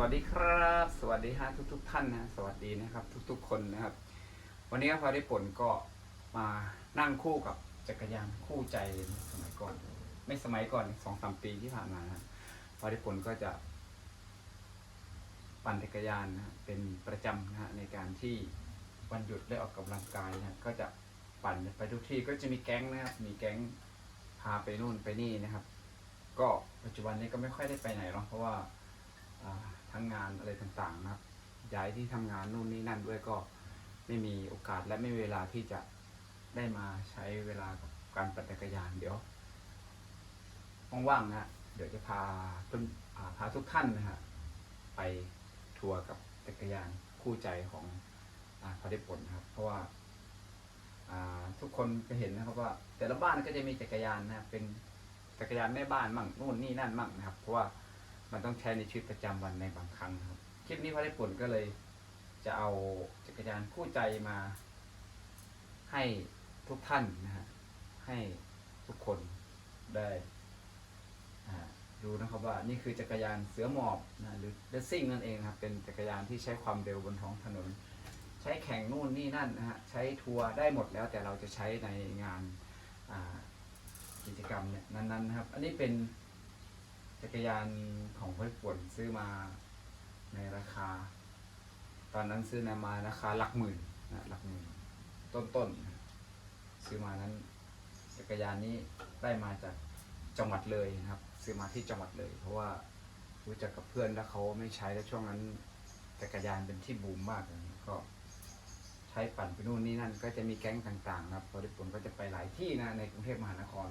วัสดีครับ สวัสดีฮะทุกทุกๆท่านนะสวัสดีนะครับ ทุก ๆ คนนะครับ วันนี้พอได้ผลก็มานั่งคู่กับจักรยานคู่ใจสมัยก่อน ไม่สมัยก่อนสองสามปีที่ผ่านมานะพอได้ผลก็จะ ปั่นจักรยานนะเป็นประจำนะฮะในการที่วันหยุดได้ออกกำลังกายนะก็จะปั่นไปทุกที่ก็จะมีแก๊งนะครับมีแก๊งพาไปนู่นไปนี่นะครับ ก็ปัจจุบันนี้ก็ไม่ค่อยได้ไปไหนหรอกเพราะว่า ทั้งงานอะไรต่างๆนะครับ ย้ายที่ทำงานนู่นนี่นั่นด้วยก็ไม่มีโอกาสและไม่มีเวลาที่จะได้มาใช้เวลากับการปั่นจักรยานเดี๋ยวว่างๆนะเดี๋ยวจะพาเพื่อนพาทุกท่านนะฮะไปทัวร์กับจักรยานคู่ใจของอาพอได้ผลครับ เพราะว่าทุกคนก็เห็นนะครับว่า แต่ละบ้านก็จะมีจักรยานนะครับเป็นจักรยานแม่บ้านมั่งนู่นนี่นั่นมั่งนะครับ เพราะว่า มันต้องใช้ในชีวิตประจำวันในบางครั้งครับ คลิปนี้พระได้ผลก็เลย จะเอาจักรยานคู่ใจมา ให้ทุกท่านนะฮะให้ทุกคนได้ดูนะครับว่านี่คือจักรยานเสือหมอบนะหรือเดซิ่งนั่นเองครับเป็นจักรยานที่ใช้ความเร็วบนท้องถนน ใช้แข่งนู่นนี่นั่นนะฮะใช้ทัวร์ได้หมดแล้วแต่เราจะใช้ในงานกิจกรรมเนี่ยนั้นๆนะครับ อันนี้เป็น จักรยานของเพื่อนป่วนซื้อมาในราคา ตอนนั้นซื้อมาราคาหลักหมื่นนะหลักหมื่นต้นๆนซื้อมานั้นจักรยานนี้ได้มาจากจังหวัดเลยนะครับ ซื้อมาที่จังหวัดเลย เพราะว่ารู้จักกับเพื่อนแล้วเขาไม่ใช้แล้วช่วงนั้นจักรยานเป็นที่บูมมากเลยก็ใช้ปั่นไปนู่นนี่นั่น ก็จะมีแก๊งต่างๆนะครับพอได้ผลก็จะไปหลายที่นะในกรุงเทพมหานคร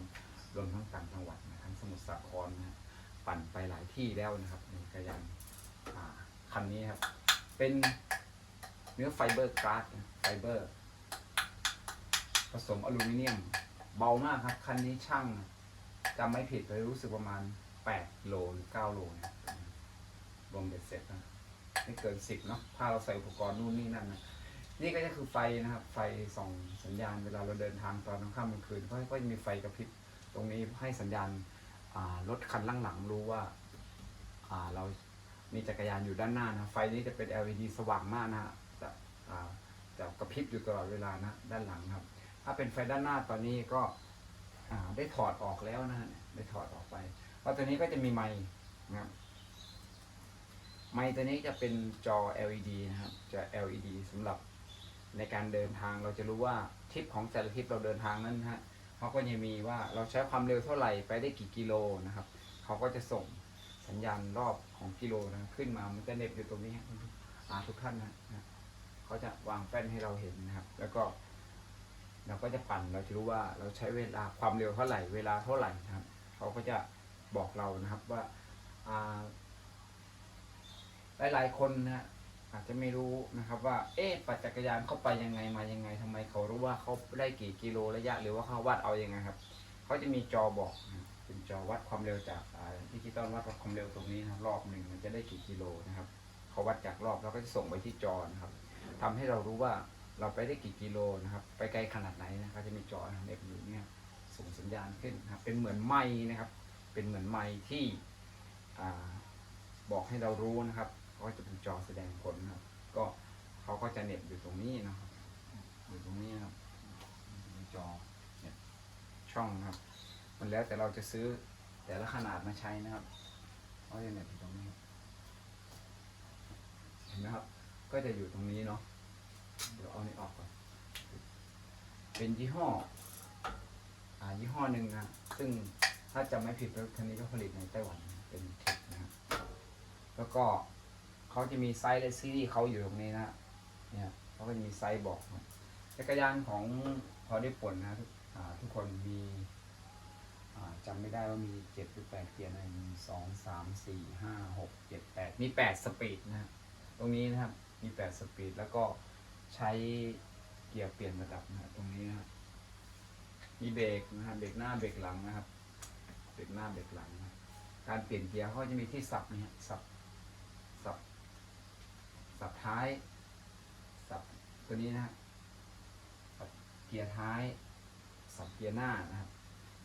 รวมทั้งต่างจังหวัดนะทั้งสมุทรสาครนะ ปั่นไปหลายที่แล้วนะครับในจักรยานคันนี้ครับ เป็นเนื้อไฟเบอร์การ์ดนะไฟเบอร์ ผสมอลูมิเนียม เบามากครับ คันนี้ช่างจำไม่ผิดเลยรู้สึกประมาณ 8 โลหรือ 9 โลนะรวมเบ็ดเสร็จนะไม่เกิน 10 เนาะถ้าเราใส่อุปกรณ์นู่นนี่นั่นนะนี่ก็จะคือไฟนะครับ ไฟส่องสัญญาณเวลาเราเดินทางตอนกลางค่ำกลางคืนก็จะมีไฟกระพริบตรงนี้ให้สัญญาณ รถคันหลังๆรู้ว่าอ่าเรามีจักรยานอยู่ด้านหน้านะไฟนี้จะเป็น LED สว่างมากนะฮะจะจะกระพริบอยู่ตลอดเวลานะด้านหลังครับ ถ้าเป็นไฟด้านหน้าตอนนี้ก็ได้ถอดออกแล้วนะได้ถอดออกไปเพราะตัวนี้ก็จะมีไมค์นะครับไมค์ตัวนี้จะเป็นจอ LED นะครับจะ LED สำหรับในการเดินทางเราจะรู้ว่าทิศของแต่ละทิศเราเดินทางนั้นนะฮะ เขาก็จะมีว่าเราใช้ความเร็วเท่าไหร่ไปได้กี่กิโลนะครับเขาก็จะส่งสัญญาณรอบของกิโลนะขึ้นมามันจะเน็บอยู่ตรงนี้ฮะอ่าทุกท่านนะนะเขาจะวางแป้นให้เราเห็นนะครับ แล้วก็ เราก็จะปั่นเราจะรู้ว่าเราใช้เวลาความเร็วเท่าไหร่เวลาเท่าไหร่นะครับเขาก็จะบอกเรานะครับว่าอ่าหลายๆคนนะ อาจจะไม่รู้นะครับว่า เอ๊ะปั่นจักรยานเข้าไปยังไงมายังไงทำไมเขารู้ว่าเขาได้กี่กิโลระยะ หรือว่าเขาวัดเอายังไงครับเขาจะมีจอบอกเป็นจอวัดความเร็วจากอ่าดิจิตอลวัดความเร็วตรงนี้นะครับรอบหนึ่งมันจะได้กี่กิโลนะครับเขาวัดจากรอบแล้วก็จะส่งไปที่จอนะครับทำให้เรารู้ว่าเราไปได้กี่กิโลนะครับ ไปไกลขนาดไหนนะเขาจะมีจอเน็บอยู่เนี่ยส่งสัญญาณขึ้นนะครับ เป็นเหมือนไม้นะครับ เป็นเหมือนไม้ที่อบอกให้เรารู้นะครับ ก็จะเป็นจอแสดงผลนะครับ ก็เขาก็จะเน็บอยู่ตรงนี้นะครับอยู่ตรงนี้ครับจอเนี่ยช่องครับ มันแล้วแต่เราจะซื้อแต่ละขนาดมาใช้นะครับเขาจะเน็บอยู่ตรงนี้เห็นไหมครับ ก็จะอยู่ตรงนี้เนาะเดี๋ยวเอานี่ออกก่อนเป็นยี่ห้ออ่ายี่ห้อหนึ่งนะซึ่งถ้าจำไม่ผิดรถคันนี้ก็ผลิตในไต้หวันเป็นเทคนะครับแล้วก็ เขาจะมีไซส์และซีรีส์เขาอยู่ตรงนี้นะเนี่ยเขาก็จะมีไซส์บอกจักรยานของพอได้ผลนะทุกทุกคนมีอ่าจำไม่ได้ว่ามีเจ็ดหรือแปดเกียร์นะหนึ่งสองสามสี่ห้าหกเจ็ดแปดมีแปดสปีดนะฮะตรงนี้นะครับมีแปดสปีดแล้วก็ใช้เกียร์เปลี่ยนระดับนะฮะตรงนี้นะมีเบรกนะฮะเบรกหน้าเบรกหลังนะครับเบรกหน้าเบรกหลังนะการเปลี่ยนเกียร์เขาจะมีที่สับนะฮะสับ สับท้าย สับตัวนี้นะฮะสับเกียร์ท้าย สับเกียร์หน้านะครับ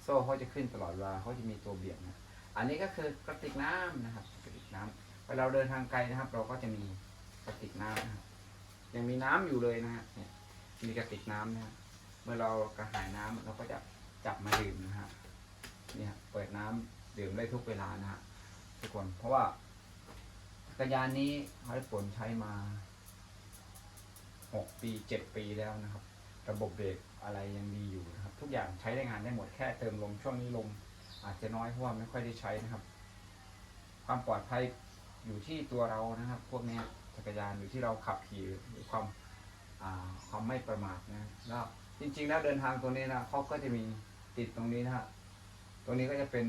โซ่เขาจะขึ้นตลอดเวลาเขาจะมีตัวเบียดนะอันนี้ก็คือกระติกน้ำนะครับกระติกน้ำพอเวลาเราเดินทางไกลนะครับ เราก็จะมีกระติกน้ำนะครับยังมีน้ำอยู่เลยนะฮะเนี่ยมีกระติกน้ำนะฮะเมื่อเรากระหายน้ำเราก็จะจับมาดื่มนะฮะเนี่ยเปิดน้ำดื่มได้ทุกเวลานะฮะทุกคนเพราะว่า กรยานนี้เขาได้ผลใช้มาหกปีเจ็ดปีแล้วนะครับ ระบบเบรกอะไรยังดีอยู่นะครับ ทุกอย่างใช้ได้งานได้หมดแค่เติมลมช่วงนี้ลมอาจจะน้อยเพราะว่าไม่ค่อยได้ใช้นะครับ ความปลอดภัยอยู่ที่ตัวเรานะครับ พวกนี้จักรยานอยู่ที่เราขับขี่หรือความความไม่ประมาทนะแล้วจริงๆแล้วเดินทางตัวนี้นะเขาก็จะมีติดตรงนี้นะฮะตรงนี้ก็จะเป็น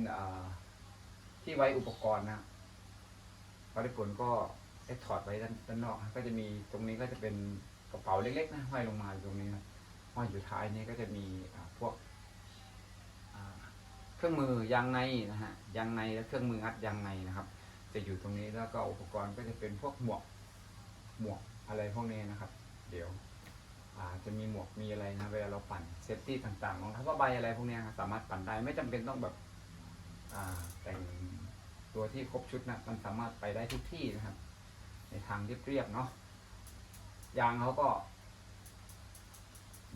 ที่ไว้อุปกรณ์นะ พอได้ผลก็ได้ถอดไว้ด้านด้านนอกนะก็จะมีตรงนี้ก็จะเป็นกระเป๋าเล็กๆนะห้อยลงมาตรงนี้นะห้อยอยู่ท้ายนี้ก็จะมีพวกเครื่องมือยางในนะฮะยางในและเครื่องมืองัดยางในนะครับ จะอยู่ตรงนี้แล้วก็อุปกรณ์ก็จะเป็นพวกหมวกหมวกอะไรพวกนี้นะครับ เดี๋ยวจะมีหมวกมีอะไรนะเวลาเราปั่นเซฟตี้ต่างๆรองเท้าผ้าใบอะไรพวกนี้สามารถปั่นได้ไม่จำเป็นต้องแบบแต่ง ตัวที่ครบชุดนะมันสามารถไปได้ทุกที่นะครับ ในทางเรียบๆเนาะยางเขาก็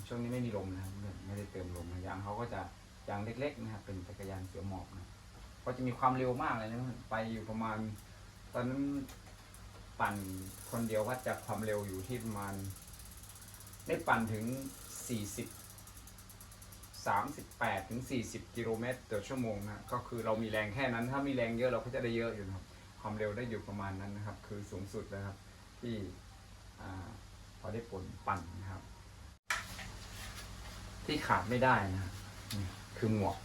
ช่วงนี้ไม่มีลมนะครับไม่ได้เติมลมนะยางเขาก็จะยางเล็กๆนะครับเป็นจักรยานเสือหมอบนะก็จะมีความเร็วมากเลยนะไปอยู่ประมาณ ตอนนั้นปั่นคนเดียววัดจากความเร็วอยู่ที่ประมาณ ได้ปั่นถึง40 38ถึง40 กิโลเมตรต่อชั่วโมงนะก็คือเรามีแรงแค่นั้น ถ้ามีแรงเยอะเราก็จะได้เยอะอยู่นะครับ ความเร็วได้อยู่ประมาณนั้นนะครับ คือสูงสุดนะครับ ที่พอได้ผลปั่นนะครับ ที่ขาดไม่ได้นะคือหมวก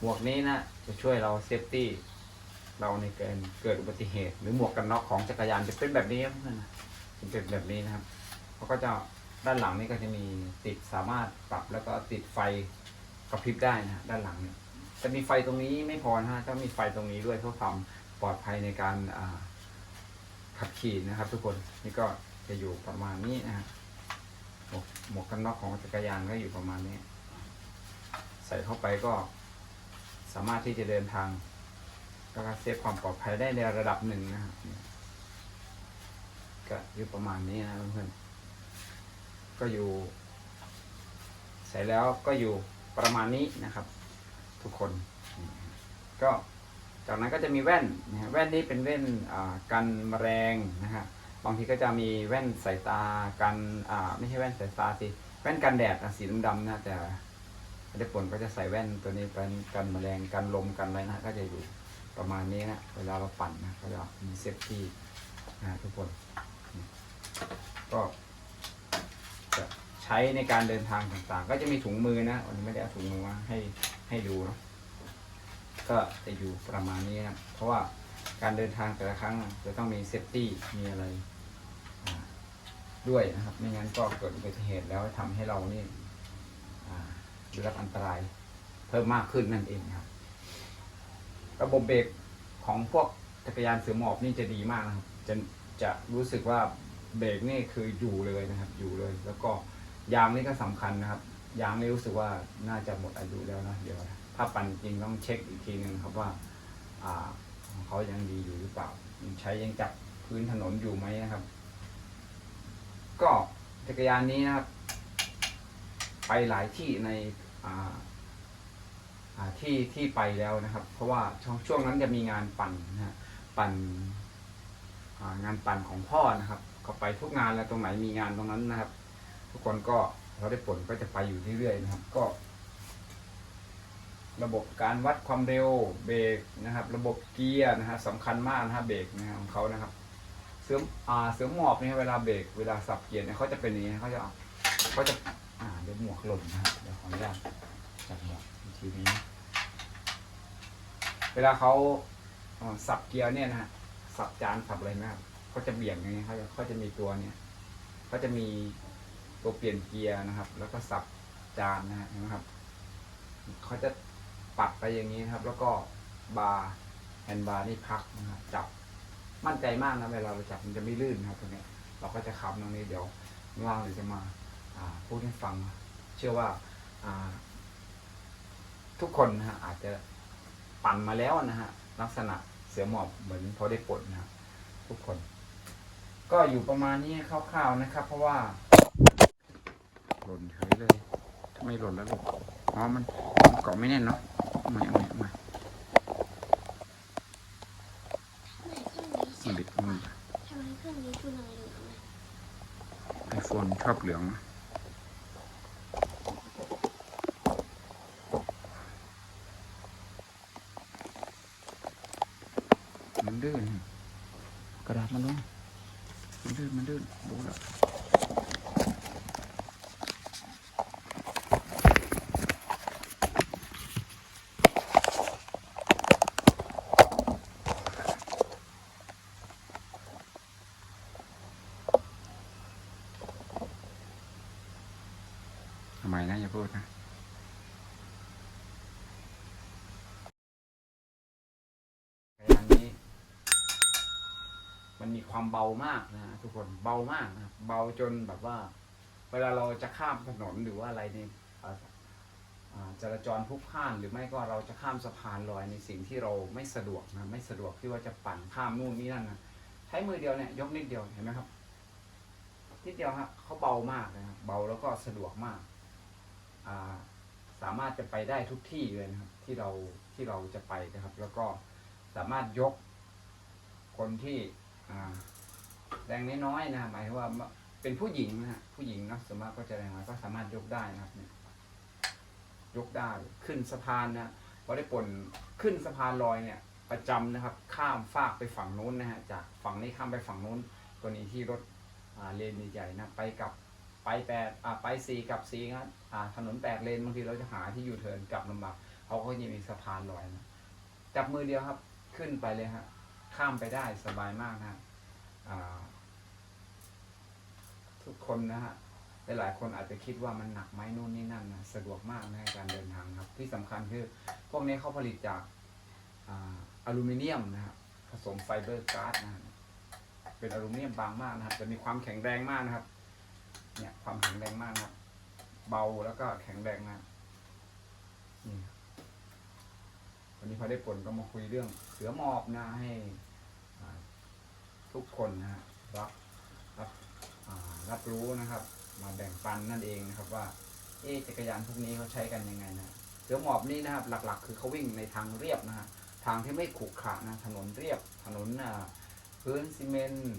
หมวกนี้นะจะช่วยเราเซฟตี้เราในเกิดเกิดอุบัติเหตุ หรือหมวกกันน็อกของจักรยานจะเป็นแบบนี้ครับเพื่อนจะเป็นแบบนี้นะครับเขาก็จะ ด้านหลังนี่ก็จะมีติดสามารถปรับแล้วก็ติดไฟกระพริบได้นะด้านหลังเนี่ยจะมีไฟตรงนี้ไม่พอนะฮะต้องมีไฟตรงนี้ด้วยเพื่อความปลอดภัยในการขับขี่นะครับ ทุกคนนี่ก็จะอยู่ประมาณนี้นะฮะหมวกหมวกกันน็อกของจักรยานก็อยู่ประมาณนี้ ใส่เข้าไปก็สามารถที่จะเดินทางแล้วก็เซฟความปลอดภัยได้ในระดับหนึ่งนะครับก็อยู่ประมาณนี้นะเพื่อนๆ ก็อยู่ ใส่แล้วก็อยู่ประมาณนี้นะครับ ทุกคน ก็จากนั้นก็จะมีแว่นนะฮะแว่นนี้เป็นแว่นกันแมลงนะฮะบางทีก็จะมีแว่นสายตากันอ่าไม่ใช่แว่นสายตาสิแว่นกันแดดสีดำๆนะแต่ได้ผลก็จะใส่แว่นตัวนี้เป็นกันแมลงกันลมกันอะไรนะก็จะอยู่ประมาณนี้นะเวลาเราปั่นนะก็จะมีเซฟตี้นะทุกคน ก็ ช้ในการเดินทางต่างๆ ก็จะมีถุงมือนะวันนี้ไม่ได้เอาถุงมือมาให้ให้ดูเนาะก็จะอยู่ประมาณนี้นะเพราะว่าการเดินทางแต่ละครั้งจะต้องมีเซฟตี้มีอะไรด้วยนะครับ ไม่งั้นก็เกิดอุบัติเหตุแล้วทำให้เรานี่ได้รับอันตรายเพิ่มมากขึ้นนั่นเองครับ ระบบเบรกของพวกจักรยานเสือหมอบนี่จะดีมากนะครับจะจะรู้สึกว่าเบรกนี่คืออยู่เลยนะครับ อยู่เลยแล้วก็ ยางนี่ก็สำคัญนะครับ ยางนี่รู้สึกว่าน่าจะหมดอายุแล้วนะเดี๋ยวถ้าปั่นจริงต้องเช็คอีกทีหนึ่งครับว่าอ่าของเขายังดีอยู่หรือเปล่าใช้ยังจับพื้นถนนอยู่ไหมนะครับ ก็จักรยานนี้นะครับ ไปหลายที่ในอ่าที่ที่ไปแล้วนะครับ เพราะว่าช่วงช่วงนั้นจะมีงานปั่นนะฮะปั่นงานปั่นของพ่อนะครับ ก็ไปทุกงานแล้วตรงไหนมีงานตรงนั้นนะครับ ทุกคนก็เราได้ผลก็จะไปอยู่เรื่อยๆนะครับ ก็ ระบบการวัดความเร็วเบรกนะครับ ระบบเกียร์นะฮะสำคัญมากนะฮะเบรกนะครับของเขานะครับ เสืออ่าเสือหมอบเนี่ยเวลาเบรกเวลาสับเกียร์เนี่ยเขาจะเป็นอย่างนี้เขาจะเขาจะอ่าเดี๋ยวหมวกหล่นนะฮะเดี๋ยวขออนุญาตจับหมวกทีนี้ เวลาเขาสับเกียร์เนี่ยนะฮะสับจานสับอะไรนะครับเขาจะเบี่ยงอย่างนี้เขาจะเขาจะมีตัวเนี่ยเขาจะมี ตัวเปลี่ยนเกียร์นะครับ แล้วก็สับจานนะฮะเห็นไหมครับเขาจะปัดไปอย่างนี้นะครับ แล้วก็บาร์แฮนด์บาร์นี่พักนะครับจับมั่นใจมากนะเวลาเราจับมันจะไม่ลื่นครับตรงนี้เราก็จะขับตรงนี้เดี๋ยวว่างเดี๋ยวจะมาพูดให้ฟัง เชื่อว่าทุกคนนะฮะอาจจะปั่นมาแล้วนะฮะลักษณะเสือหมอบเหมือนพอได้ปลดนะครับทุกคน ก็อยู่ประมาณนี้คร่าวๆนะครับ เพราะว่า หล่นเฉยเลยทำไมหล่นแล้วลูกอ๋อมันมันเกาะไม่แน่นเนาะเอาใหม่เอาใหม่เอาใหม่ทำไมเครื่องนี้มันบิดมันทำไมเครื่องนี้คือลายเหลืองอะไอโฟนชอบเหลืองมันดื้อนกระดาษมันลงมันดื้อนมันดื้อนรู้แล้วทำไมนะอย่า พูดนะจักรยานนี้ มันมีความเบามากนะทุกคนเบามากนะครับเบาจนแบบว่า เวลาเราจะข้ามถนนหรือว่าอะไรนี่จราจรพลุกพ่านหรือไม่ก็เราจะข้ามสะพานลอยในสิ่งที่เราไม่สะดวกนะไม่สะดวกที่ว่าจะปั่นข้ามนู่นนี่นั่นนะใช้มือเดียวเนี่ยยกนิดเดียวเห็นไหมครับนิดเดียวครับเขาเบามากนะครับเบาแล้วก็สะดวกมาก สามารถจะไปได้ทุกที่เลยนะครับ ที่เราที่เราจะไปนะครับ แล้วก็สามารถยกคนที่แรงน้อยๆนะหมายถึงว่าเป็นผู้หญิงนะฮะผู้หญิงนะส่วนมากก็จะแรงน้อยก็สามารถยกได้นะครับเนี่ยยกได้ขึ้นสะพานนะพอได้ผลขึ้นสะพานลอยเนี่ย ประจำนะครับ ข้ามฟากไปฝั่งนู้นนะฮะจากฝั่งนี้ข้ามไปฝั่งนู้น ตัวนี้ที่รถเลนใหญ่ๆนะไปกับ ไปแปดอ่าไปสี่กับสี่ครับอ่าถนนแปดเลนบางทีเราจะหาที่ยูเทิร์นกลับลำบากเขาก็จะมีสะพานลอยนะจับมือเดียวครับขึ้นไปเลยฮะข้ามไปได้สบายมากนะอ่าทุกคนนะฮะหลายๆคนอาจจะคิดว่ามันหนักไหมนู่นนี่นั่นนะสะดวกมากในการเดินทางครับ ที่สำคัญคือพวกนี้เขาผลิตจากอ่าอลูมิเนียมนะครับผสมไฟเบอร์การ์ดนะฮะเป็นอลูมิเนียมบางมากนะครับจะมีความแข็งแรงมากนะครับ เนี่ยความแข็งแรงมากนะครับเบาแล้วก็แข็งแรงมากนี่วันนี้พอได้ผลก็มาคุยเรื่องเสือหมอบนะให้ทุกคนนะรับรับรับรู้นะครับ มาแบ่งปันนั่นเองนะครับว่า เอ๊จักรยานพวกนี้เขาใช้กันยังไงนะเสือหมอบนี่นะครับ หลักๆ คือเขาวิ่งในทางเรียบนะฮะทางที่ไม่ขรุขระนะถนนเรียบถนนพื้นซีเมนต์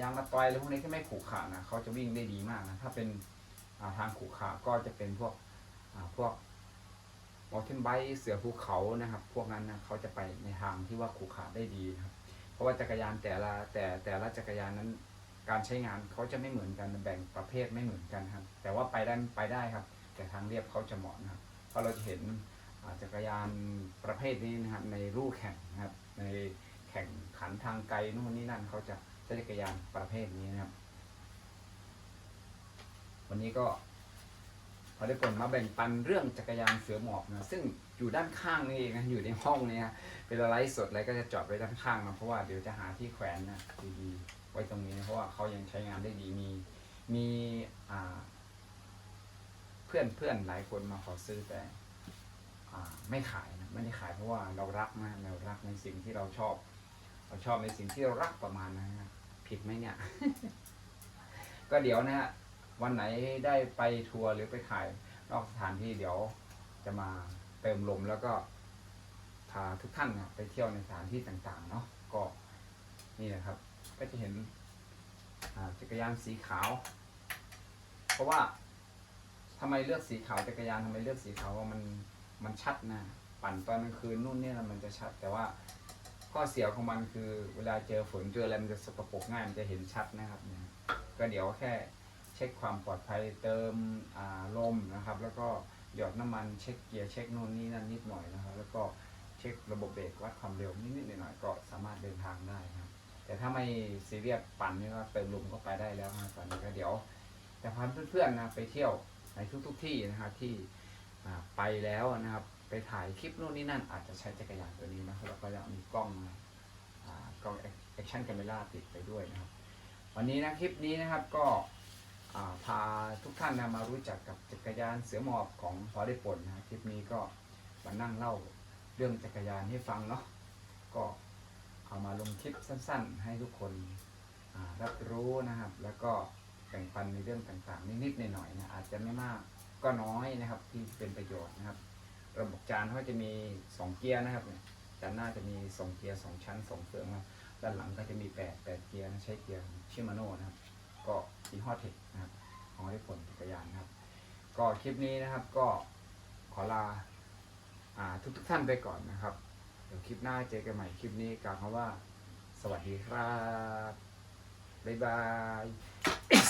ยางมะตอยอะไรพวกนี้ที่ไม่ขรุขระนะเขาจะวิ่งได้ดีมากนะถ้าเป็นาทางขรุขระก็จะเป็นพวกพวกมอเทนไบค์เสือภูเขานะครับ พวกนั้นนะเขาจะไปในทางที่ว่าขูขาได้ดีนะครับ เพราะว่าจักรยานแต่ละแต่แต่ละจักรยานนั้นการใช้งานเขาจะไม่เหมือนกันแบ่งประเภทไม่เหมือนกันครับ แต่ว่าไปได้ไปได้ครับ แต่ทางเรียบเขาจะเหมาะนะครับเพราะเราจะเห็นจักรยานประเภทนี้นะครับในลู่แข่งนะครับ ในแข่งขันทางไกลนู่นนี่นั่นเขาจะ จักรยานประเภทนี้นะครับ วันนี้ก็พอได้ผลมาแบ่งปันเรื่องจักรยานเสือหมอบนะซึ่งอยู่ด้านข้างนี่เองนะอยู่ในห้องเนี่ยเวลาไลฟ์สดอะไรก็จะจอดไว้ด้านข้างนะเพราะว่าเดี๋ยวจะหาที่แขวนนะดีๆไว้ตรงนี้นะเพราะว่าเขายังใช้งานได้ดีมีมีเพื่อนเพื่อนหลายคนมาขอซื้อแต่ไม่ขายนะไม่ได้ขายเพราะว่าเรารักนะเรารักในสิ่งที่เราชอบ เราชอบในสิ่งที่เรารักประมาณนั้นนะ ผิดไหมเนี่ย ก็เดี๋ยวนะฮะวันไหนได้ไปทัวร์หรือไปถ่ายนอกสถานที่เดี๋ยวจะมาเติมลมแล้วก็พาทุกท่านนะไปเที่ยวในสถานที่ต่างๆ เนาะก็นี่นะครับ ก็จะเห็นจักรยานสีขาว เพราะว่าทำไมเลือกสีขาวจักรยานทำไมเลือกสีขาวว่ามันมันชัดนะปั่นตอนกลางคืนนู่นนี่มันจะชัด แต่ว่า ข้อเสียของมันคือเวลาเจอฝนเจออะไรมันจะสกปรกง่ายมันจะเห็นชัดนะครับเนี่ยก็เดี๋ยวแค่เช็คความปลอดภัยเติมลมนะครับ แล้วก็หยอดน้ำมันเช็คเกียร์เช็คนู่นนี่นั่นนิดหน่อยนะครับ แล้วก็เช็คระบบเบรกวัดความเร็วนิดๆหน่อยๆก็สามารถเดินทางได้ครับ แต่ถ้าไม่ซีเรียสปั่นนี่ก็เติมลมก็ไปได้แล้วนะตอนนี้ก็เดี๋ยวจะพาเพื่อนๆนะไปเที่ยวในทุกๆที่นะครับที่ไปแล้วนะครับ ไปถ่ายคลิปนู่นนี่นั่น อาจจะใช้จักรยานตัวนี้นะครับแล้วก็จะมีกล้องกล้องแอคชั่นคาเมราติดไปด้วยนะครับ วันนี้นะคลิปนี้นะครับก็พาทุกท่านนะมารู้จักกับจักรยานเสือหมอบของพอได้ผลนะคลิปนี้ก็มานั่งเล่าเรื่องจักรยานให้ฟังเนาะก็เอามาลงคลิปสั้นๆ ให้ทุกคนรับรู้นะครับ แล้วก็แบ่งปันในเรื่องต่างๆ นิดๆหน่อยๆนะอาจจะไม่มากก็น้อยนะครับที่เป็นประโยชน์นะครับ ระบบจานเขาจะมีสองเกียร์นะครับเนี่ยจานหน้าจะมีสองเกียร์สองชั้นสองเฟืองนะครับด้านหลังก็จะมีแปดแปดเกียร์นะใช้เกียร์ชิมาโน่นะครับ ก็ยี่ห้อเทคนะครับของได้ผลจักรยานนะครับ ก็คลิปนี้นะครับก็ขอลาอ่าทุกทุกท่านไปก่อนนะครับ เดี๋ยวคลิปหน้าเจอกันใหม่คลิปนี้กล่าวคำว่า สวัสดีครับ บ๊ายบาย